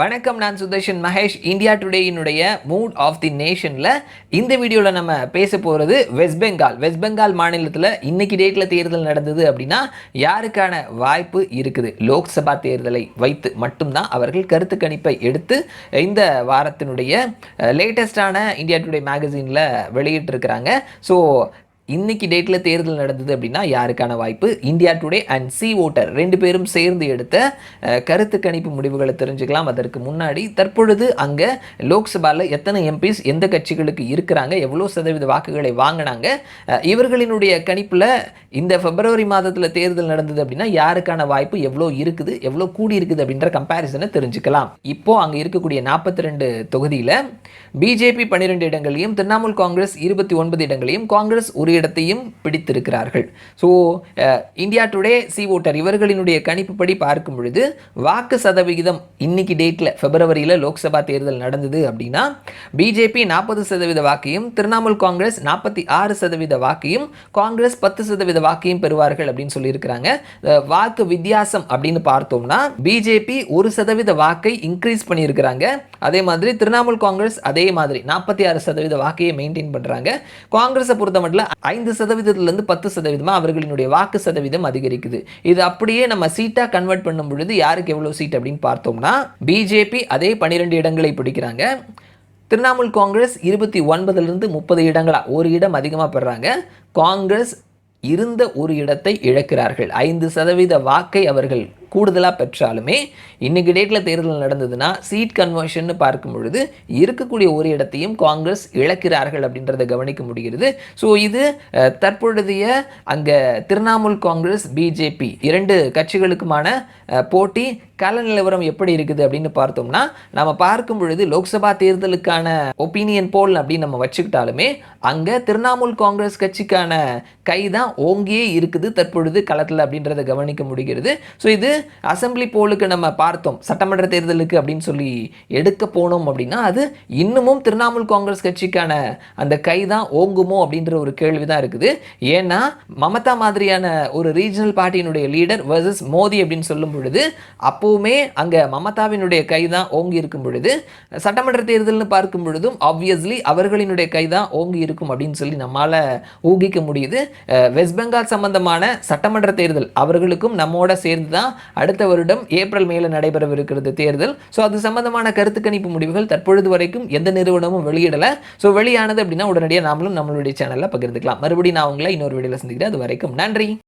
வணக்கம் நான் சுதர்ஷன் மகேஷ். இந்தியா டுடேயினுடைய மூட் ஆஃப் தி நேஷனில் இந்த வீடியோவில் நம்ம பேச போகிறது வெஸ்ட் பெங்கால் வெஸ்ட் பெங்கால் மாநிலத்தில் இன்னைக்கு டேட்டில் தேர்தல் நடந்தது அப்படின்னா யாருக்கான வாய்ப்பு இருக்குது? லோக்சபா தேர்தலை வைத்து மட்டும்தான் அவர்கள் கருத்து கணிப்பை எடுத்து இந்த வாரத்தினுடைய லேட்டஸ்டான இந்தியா டுடே மேகசினில் வெளியிட்டிருக்கிறாங்க. ஸோ இன்னைக்கு டேட்டில் தேர்தல் நடந்தது அப்படின்னா யாருக்கான வாய்ப்பு? India today and C voter ரெண்டு பேரும் சேர்ந்து எடுத்த கருத்து கணிப்பு முடிவுகளை தெரிஞ்சுக்கலாம். அதற்கு முன்னாடி தற்பொழுது அங்கே லோக்சபாவில் எத்தனை எம்பிஸ் எந்த கட்சிகளுக்கு இருக்கிறாங்க எவ்வளோ சதவீத வாக்குகளை வாங்கினாங்க இவர்களினுடைய கணிப்பில் இந்த பிப்ரவரி மாதத்தில் தேர்தல் நடந்தது அப்படின்னா யாருக்கான வாய்ப்பு எவ்வளோ இருக்குது எவ்வளோ கூடி இருக்குது அப்படின்ற கம்பேரிசனை தெரிஞ்சுக்கலாம். இப்போது அங்கே இருக்கக்கூடிய நாற்பத்தி ரெண்டு தொகுதியில் பிஜேபி பன்னிரெண்டு இடங்களையும் திரிணாமுல் காங்கிரஸ் இருபத்தி ஒன்பது இடங்களையும் காங்கிரஸ் ஒரு இடத்தையும் பிடித்திருக்கிறார்கள். So India today C voter இவர்களினுடைய கணிப்புப்படி பார்க்கும் பொழுது வாக்கு சதவிகிதம் இன்னைக்கு டேட்டில் பிப்ரவரியில் லோக்சபா தேர்தல் நடந்தது அப்படின்னா பிஜேபி நாற்பது சதவீத வாக்கையும் திரிணாமுல் காங்கிரஸ் நாற்பத்தி ஆறு சதவீத வாக்கையும் காங்கிரஸ் பத்து சதவீத வாக்கையும் பெறுவார்கள் அப்படின்னு சொல்லியிருக்கிறாங்க. வாக்கு வித்தியாசம் அப்படின்னு பார்த்தோம்னா பிஜேபி ஒரு சதவீத வாக்கை இன்க்ரீஸ் பண்ணியிருக்கிறாங்க. அதே மாதிரி திரிணாமுல் காங்கிரஸ் அதே மாதிரி நாற்பத்தி ஆறு சதவீத வாக்கையை மெயின்டைன் பண்ணுறாங்க காங்கிரஸை பொறுத்த மட்டும் ஐந்து சதவீதத்திலிருந்து பத்து சதவீதமாக அவர்களினுடைய வாக்கு சதவீதம் அதிகரிக்குது. இது அப்படியே நம்ம சீட்டாக கன்வெர்ட் பண்ணும் பொழுது யாருக்கு எவ்வளோ சீட் அப்படின்னு பார்த்தோம்னா பிஜேபி அதே பன்னிரெண்டு இடங்களை பிடிக்கிறாங்க. திரிணாமுல் காங்கிரஸ் இருபத்தி ஒன்பதுலேருந்து முப்பது இடங்களாக ஒரு இடம் அதிகமாக பெறுறாங்க காங்கிரஸ் இருந்த ஒரு இடத்தை இழக்கிறார்கள். ஐந்து சதவீத வாக்கை அவர்கள் கூடுதலாக பெற்றாலுமே இன்னைக்கு டேட்டில் தேர்தல் நடந்ததுன்னா சீட் கன்வர்ஷன் பார்க்கும் பொழுது இருக்கக்கூடிய ஒரு இடத்தையும் காங்கிரஸ் இழக்கிறார்கள் அப்படின்றத கவனிக்க முடிகிறது. ஸோ இது தற்பொழுதைய அங்கே திரிணாமுல் காங்கிரஸ் பிஜேபி இரண்டு கட்சிகளுக்குமான போட்டி கல நிலவரம் எப்படி இருக்குது அப்படின்னு பார்த்தோம்னா நம்ம பார்க்கும் பொழுது லோக்சபா தேர்தலுக்கான ஒப்பீனியன் போல் அப்படின்னு நம்ம வச்சுக்கிட்டாலுமே அங்கே திரிணாமுல் காங்கிரஸ் கட்சிக்கான கை தான் ஓங்கியே இருக்குது தற்பொழுது களத்தில் அப்படின்றத கவனிக்க முடிகிறது. ஸோ இது அசெம்பிளி போலுக்கு நம்ம பார்த்தோம். சட்டமன்ற தேர்தலுக்கு அப்படின்னு சொல்லி எடுக்க போனோம் அப்படின்னா அது இன்னமும் திரிணாமுல் காங்கிரஸ் கட்சிக்கான அந்த கை தான் ஓங்குமோ அப்படின்ற ஒரு கேள்வி தான் இருக்குது. ஏன்னா மமதா மாதிரியான ஒரு ரீஜனல் பார்ட்டியினுடைய லீடர் வர்சஸ் மோடி அப்படின்னு சொல்லும் பொழுது அப்போவுமே அங்கே மமதாவினுடைய கை தான் ஓங்கி இருக்கும் பொழுது சட்டமன்ற தேர்தல்னு பார்க்கும் பொழுதும் ஆப்வியஸ்லி அவர்களினுடைய கை தான் ஓங்கி இருக்கும் அப்படின்னு சொல்லி நம்மால் ஊகிக்க முடியுது. வெஸ்ட் பெங்கால் சம்பந்தமான சட்டமன்ற தேர்தல் அவர்களுக்கும் நம்மோட சேர்ந்து தான் அடுத்த வருடம் ஏப்ரல் மேல நடைபெறவிருக்கிறது தேர்தல். ஸோ அது சம்பந்தமான கருத்து கணிப்பு முடிவுகள் தற்பொழுது வரைக்கும் எந்த நிறுவனமும் வெளியிடலை. ஸோ வெளியானது அப்படின்னா உடனடியாக நாமளும் நம்மளுடைய சேனலில் பகிர்ந்துக்கலாம். மறுபடியும் நான் உங்களை இன்னொரு வீடியோவில் சந்திக்கிறேன். அது வரைக்கும் நன்றி.